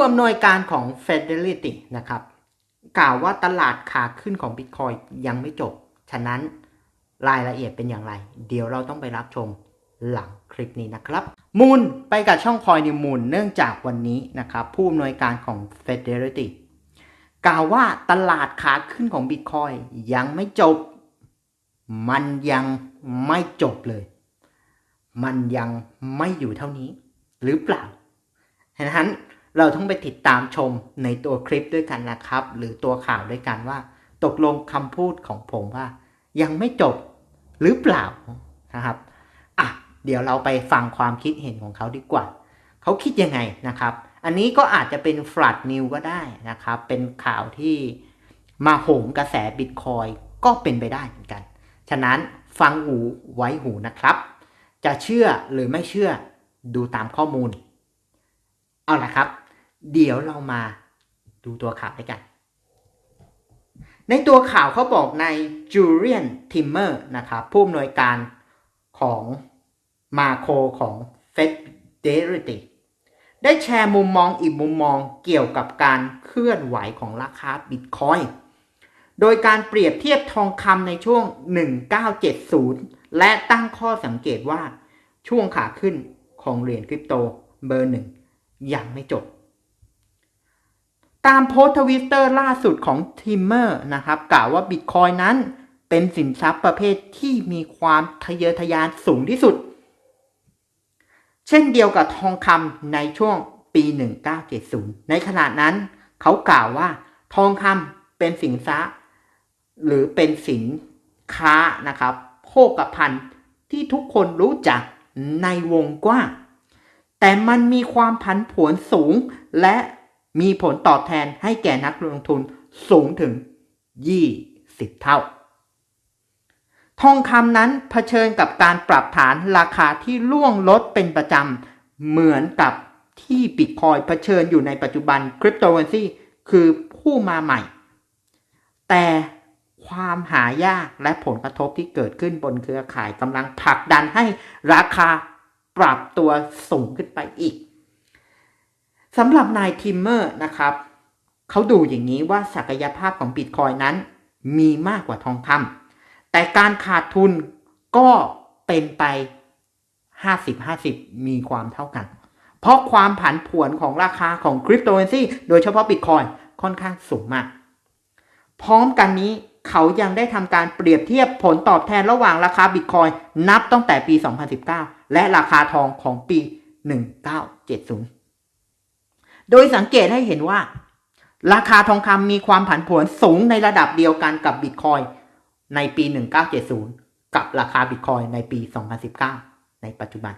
ู้อำนวยการของ Fidelity นะครับ กล่าวว่าตลาดขาขึ้นของ Bitcoin ยังไม่จบ ฉะนั้นรายละเอียดเป็นอย่างไร เดี๋ยวเราต้องไปรับชมหลังคลิปนี้นะครับ มูลไปกับช่องคอยนิวมูลเนื่องจากวันนี้นะครับ ผู้อำนวยการของ Fidelity กล่าวว่าตลาดขาขึ้นของ Bitcoin ยังไม่จบ มันยังไม่จบเลย มันยังไม่อยู่เท่านี้ หรือเปล่าฉะนั้น เราต้องไปติดตามชมในตัวคลิปด้วยกันนะครับ หรือตัวข่าวด้วยกันว่า ตกลงคำพูดของผมว่า ยังไม่จบหรือเปล่านะครับอะเดี๋ยวเราไปฟังความคิดเห็นของเขาดีกว่า เขาคิดยังไงนะครับ อันนี้ก็อาจจะเป็นฟลัดนิวก็ได้นะครับ เป็นข่าวที่มาโหมกระแสบิตคอยก็เป็นไปได้เหมือนกัน ฉะนั้นฟังหูไว้หูนะครับ จะเชื่อหรือไม่เชื่อดูตามข้อมูล เอาละครับ เดี๋ยวเรามาดูตัวข่าวด้วยกัน ในตัวข่าวเขาบอกในจูเลียนทิมเมอร์นะครับผู้อำนวยการของมาโคของ Fidelity ได้แชร์มุมมองอีกมุมมองเกี่ยวกับการเคลื่อนไหวของราคาบิตคอยโดยการเปรียบเทียบทองคำในช่วง 1970 และตั้งข้อสังเกตว่าช่วงขาขึ้นของเหรียญคริปโตเบอร์หนึ่งยังไม่จบ ตามโพสต์ทวิตเตอร์ล่าสุดของทิมเมอร์นะครับ กล่าวว่าบิตคอยนั้นเป็นสินทรัพย์ประเภทที่มีความทะเยอทะยานสูงที่สุด เช่นเดียวกับทองคำในช่วงปี 1970 ในขณะนั้น เขากล่าวว่า ทองคำเป็นสินทรัพย์หรือเป็นสินค้านะครับโภคภัณฑ์ที่ทุกคนรู้จักในวงกว้าง แต่มันมีความผันผวนสูงและ มีผลตอบแทนให้แก่นักลงทุนสูงถึง 20 เท่า ทองคำนั้นเผชิญกับการปรับฐานราคาที่ล่วงลดเป็นประจำ เหมือนกับที่บิตคอยเผชิญอยู่ในปัจจุบันคริปโตเคอเรนซีคือผู้มาใหม่ แต่ความหายากและผลกระทบที่เกิดขึ้นบนเครือข่ายกำลังผลักดันให้ราคาปรับตัวสูงขึ้นไปอีก สำหรับนายทิมเมอร์นะครับเขาดูอย่างนี้ว่าศักยภาพของบิตคอยนั้นมีมากกว่าทองคำแต่การขาดทุนก็เป็นไป 50-50 มีความเท่ากัน เพราะความผันผวนของราคาของคริปโตเคอเรนซีโดยเฉพาะบิตคอยค่อนข้างสูงมาก พร้อมกันนี้เขายังได้ทำการเปรียบเทียบผลตอบแทนระหว่างราคาบิตคอยนับตั้งแต่ปี 2019 และราคาทองของปี 1970 โดยสังเกตให้เห็นว่า ราคาทองคำมีความผันผวนสูงในระดับเดียวกันกับบิตคอยในปี 1970 กับราคาบิตคอยในปี 2019 ในปัจจุบัน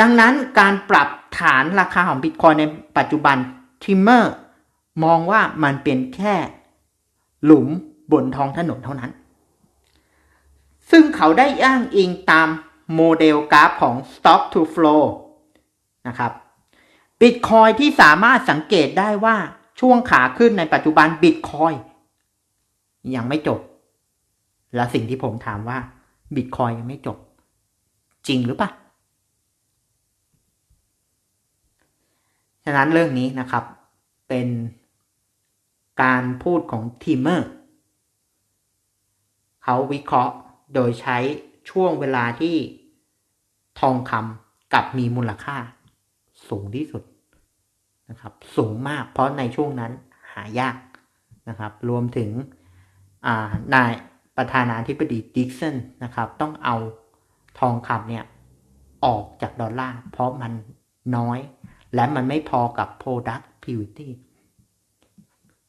ดังนั้นการปรับฐานราคาของบิตคอยในปัจจุบันทิมเมอร์มองว่ามันเป็นแค่หลุมบนท้องถนนเท่านั้น ซึ่งเขาได้อ้างอิงตามโมเดลกราฟของ Stock to Flow นะครับ บิตคอยที่สามารถสังเกตได้ว่าช่วงขาขึ้นในปัจจุบันบิตคอยยังไม่จบ และสิ่งที่ผมถามว่าบิตคอยยังไม่จบ จริงหรือปะฉะนั้นเรื่องนี้นะครับเป็นการพูดของทีมเมอร์เขาวิเคราะห์โดยใช้ช่วงเวลาที่ทองคำกับมีมูลค่าสูงที่สุด นะครับสูงมากเพราะในช่วงนั้นหายากนะครับ รวมถึงนายประธานาธิบดีดิกสันนะครับ ต้องเอาทองคำเนี่ยออกจากดอลลาร์เพราะมันน้อย และมันไม่พอกับ productivity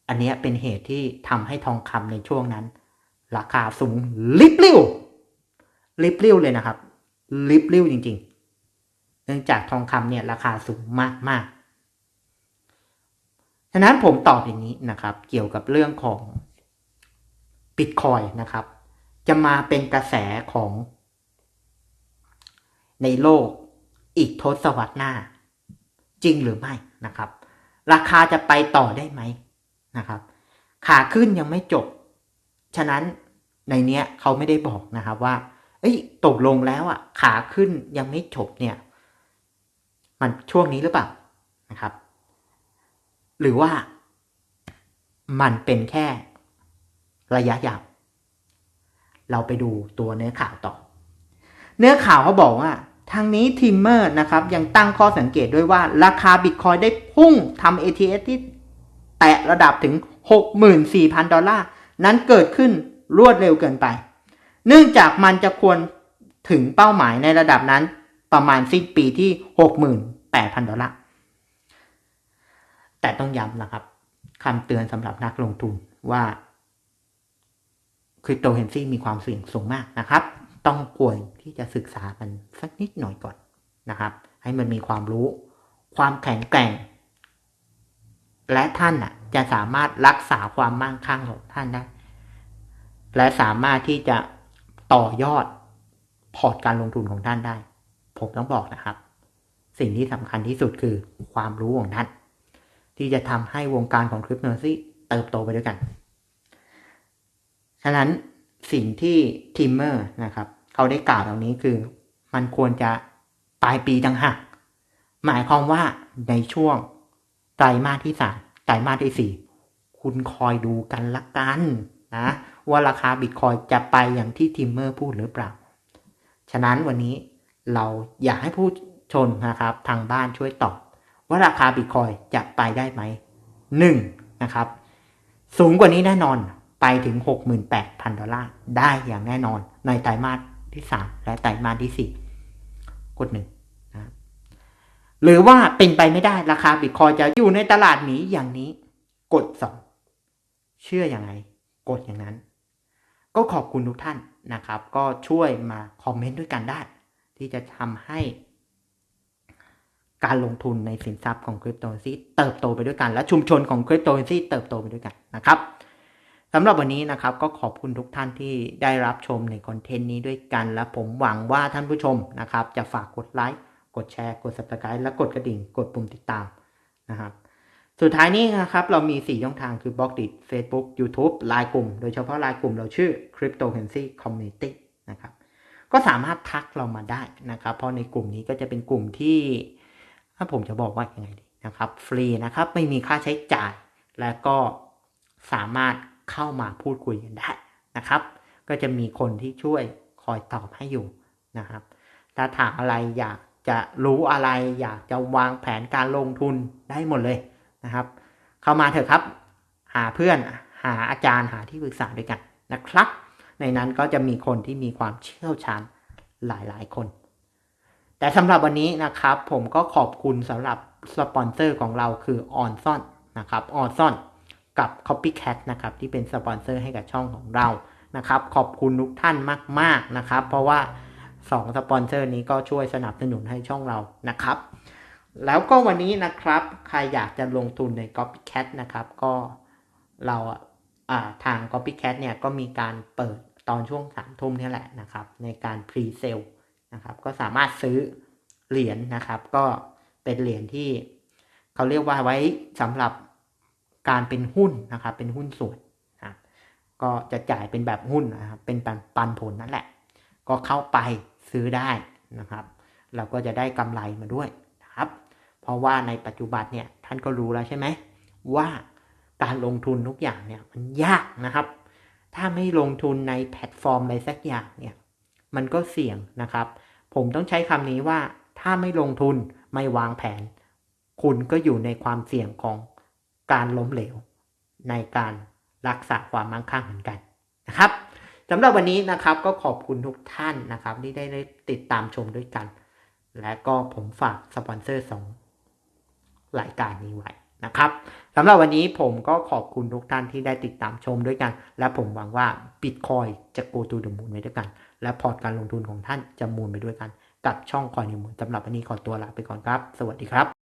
อันนี้เป็นเหตุที่ทำให้ทองคำในช่วงนั้น ราคาสูงลิบลิ่วลิบลิ่วเลยนะครับ ลิบลิ่วจริง ๆ เนื่องจากทองคำเนี่ยราคาสูงมากมากฉะนั้นผมตอบอย่างนี้นะครับ เกี่ยวกับเรื่องของบิตคอยนะครับ จะมาเป็นกระแสของ ในโลกอีกทศวรรษหน้า จริงหรือไม่นะครับ ราคาจะไปต่อได้ไหมนะครับ ขาขึ้นยังไม่จบ ฉะนั้นในเนี้ยเขาไม่ได้บอกนะครับว่าเอ้ยตกลงแล้วอะขาขึ้นยังไม่จบเนี่ย มันช่วงนี้หรือเปล่านะครับ หรือว่ามันเป็นแค่ระยะยาว เราไปดูตัวเนื้อข่าวต่อ เนื้อข่าวเขาบอกว่า ทางนี้ทิมเมอร์นะครับ ยังตั้งข้อสังเกตด้วยว่า ราคาบิตคอยได้พุ่งทำ ATS ที่แตะระดับถึง 64,000 ดอลลาร์ นั้นเกิดขึ้นรวดเร็วเกินไป เนื่องจากมันจะควรถึงเป้าหมายในระดับนั้นประมาณสิ้นปีที่ 68,000 ดอลลาร์ แต่ต้องย้ำนะครับคำเตือนสำหรับนักลงทุนว่าคริปโตเคอเรนซีมีความเสี่ยงสูงมากนะครับ ต้องควรที่จะศึกษามันสักนิดหน่อยก่อนนะครับ ให้มันมีความรู้ ความแข็งแกร่ง และท่านอะจะสามารถรักษาความมั่งคั่งของท่านได้ และสามารถที่จะต่อยอดพอร์ตการลงทุนของท่านได้ ผมต้องบอกนะครับ สิ่งที่สำคัญที่สุดคือความรู้ของท่าน ที่จะทำให้วงการของคริปโตเคอเรนซีเติบโตไปด้วยกัน ฉะนั้นสิ่งที่ทิมเมอร์นะครับเขาได้กล่าวตรงนี้คือมันควรจะปลายปีต่างหากหมายความว่าในช่วงไตรมาสที่สามไตรมาสที่สี่คุณคอยดูกันละกันนะว่าราคาบิตคอยจะไปอย่างที่ทิมเมอร์พูดหรือเปล่า ฉะนั้นวันนี้เราอยากให้ผู้ชนนะครับ ทางบ้านช่วยตอบ ว่าราคาบิตคอยจะไปได้ไหมหนึ่งนะครับ สูงกว่านี้แน่นอนไปถึง 68,000 ดอลลาร์ได้อย่างแน่นอนในไตรมาสที่ 3 และไตรมาสที่ 4 กดหนึ่งนะหรือว่าเป็นไปไม่ได้ราคาบิตคอยจะอยู่ในตลาดนี้อย่างนี้ กด 2 เชื่ออย่างไรกดอย่างนั้น ก็ขอบคุณทุกท่านนะครับ ก็ช่วยมาคอมเมนต์ด้วยกันได้ ที่จะทำให้ การลงทุนในสินทรัพย์ของคริปโตเคอเรนซีเติบโตไปด้วยกัน และชุมชนของคริปโตเคอเรนซีเติบโตไปด้วยกันนะครับสำหรับวันนี้นะครับก็ขอบคุณทุกท่านที่ได้รับชมในคอนเทนต์นี้ด้วยกัน และผมหวังว่าท่านผู้ชมนะครับจะฝากกดไลค์กดแชร์ กด subscribe และกดกระดิ่ง กดปุ่มติดตามนะครับสุดท้ายนี้นะครับเรามี 4 ช่องทางคือบล็อกดิ Facebook YouTube ไลน์กลุ่ม โดยเฉพาะไลน์กลุ่มเราชื่อ Cryptocurrency Community นะครับก็สามารถทักเรามาได้นะครับ เพราะในกลุ่มนี้ก็จะเป็นกลุ่มที่ ถ้าผมจะบอกว่ายังไงดีนะครับ ฟรีนะครับไม่มีค่าใช้จ่าย และก็สามารถเข้ามาพูดคุยกันได้นะครับ ก็จะมีคนที่ช่วยคอยตอบให้อยู่นะครับ ถ้าถามอะไรอยากจะรู้อะไร อยากจะวางแผนการลงทุนได้หมดเลยนะครับ เข้ามาเถอะครับ หาเพื่อนหาอาจารย์หาที่ปรึกษาด้วยกันนะครับ ในนั้นก็จะมีคนที่มีความเชี่ยวชาญหลายๆ คน แต่สำหรับวันนี้นะครับผมก็ขอบคุณสำหรับสปอนเซอร์ของเราคือออนซ่อนนะครับออนซ่อนกับ Copycat นะครับที่เป็นสปอนเซอร์ให้กับช่องของเรานะครับ ขอบคุณทุกท่านมาก ๆนะครับ เพราะว่า2สปอนเซอร์นี้ก็ช่วยสนับสนุนให้ช่องเรานะครับ แล้วก็วันนี้นะครับ ใครอยากจะลงทุนใน Copycat นะครับก็เราอ่าทาง Copycat เนี่ยก็มีการเปิดตอนช่วงสามทุ่มนี่แหละนะครับ ในการ Pre-sale นะครับ ก็สามารถซื้อเหรียญนนะครับ ก็เป็นเหรียญที่เขาเรียกว่าไว้สำหรับการเป็นหุ้นนะครับ เป็นหุ้นส่วนนะก็จะจ่ายเป็นแบบหุ้นนะครับ เป็นปันปันผลนั่นแหละ ก็เข้าไปซื้อได้นะครับ เราก็จะได้กำไรมาด้วยนะครับ เพราะว่าในปัจจุบันเนี่ยท่านก็รู้แล้วใช่ไหมว่าการลงทุนทุกอย่างเนี่ยมันยากนะครับ ถ้าไม่ลงทุนในแพลตฟอร์มอะไรสักอย่างเนี่ย มันก็เสี่ยงนะครับ ผมต้องใช้คำนี้ว่า ถ้าไม่ลงทุนไม่วางแผน คุณก็อยู่ในความเสี่ยงของการล้มเหลว ในการรักษาความมั่งคั่งเหมือนกันนะครับสำหรับวันนี้นะครับก็ขอบคุณทุกท่านนะครับ ที่ได้ติดตามชมด้วยกัน และก็ผมฝากสปอนเซอร์สองรายการนี้ไว้ นะครับสำหรับวันนี้ผมก็ขอบคุณทุกท่านที่ได้ติดตามชมด้วยกัน และผมหวังว่า Bitcoin จะ go to the moon ไปด้วยกัน และพอร์ตการลงทุนของท่านจะมูลไปด้วยกัน กับช่องคอยนิมูลสำหรับวันนี้ขอตัวลาไปก่อนครับ สวัสดีครับ